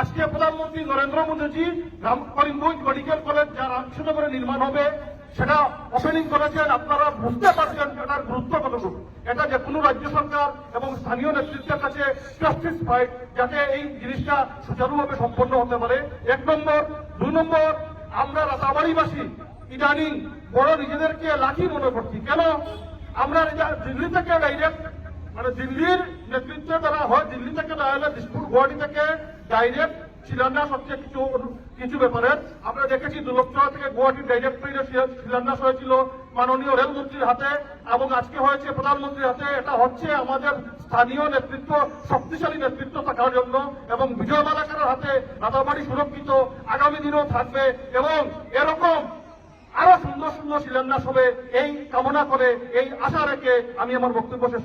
আজকে প্রধানমন্ত্রী Narendra Modiji Ram Karimganj medical college যা রামকৃষ্ণনগরে নির্মাণ হবে সেটা ওপেনিং করেছেন আপনারা বুঝতে পারছেন এটার গুরুত্ব কতটুকু। এটা যে কোনো রাজ্য সরকার এবং স্থানীয় নেতৃত্বের কাছে জাস্টিস ফাইট যাতে এই জিনিসটা সুচারুভাবে সম্পন্ন হতে পারে। এক নম্বর। দুই নম্বর, আমরা রাতাবাড়িবাসী ইদানিং বড় নিজেদেরকে লাঠি মনে করছি। কেন? আমরা দিল্লি থেকে ডাইরেক্ট মানে দিল্লির নেতৃত্বে দ্বারা হয়, দিল্লি থেকে না হলে দিসপুর, গুয়াহাটি থেকে ডাইরেক্ট শিলান্যাস হচ্ছে কিছু কিছু ব্যাপারে। আমরা দেখেছি দুলকচড়া থেকে গুয়াহাটি ডাইরেক্ট ট্রেনের শিলা- শিলান্যাস হয়েছিল মাননীয় রেলমন্ত্রীর হাতে এবং আজকে হয়েছে প্রধানমন্ত্রীর হাতে। এটা হচ্ছে আমাদের স্থানীয় নেতৃত্ব, শক্তিশালী নেতৃত্ব থাকার জন্য এবং বিজয় মালাকারের হাতে রাতাবাড়ি সুরক্ষিত আগামী দিনেও থাকবে এবং এরকম সুন্দর শিলান্যাস হবে এই কামনা করে এই আশা রেখে আমি আমার বক্তব্য শেষ।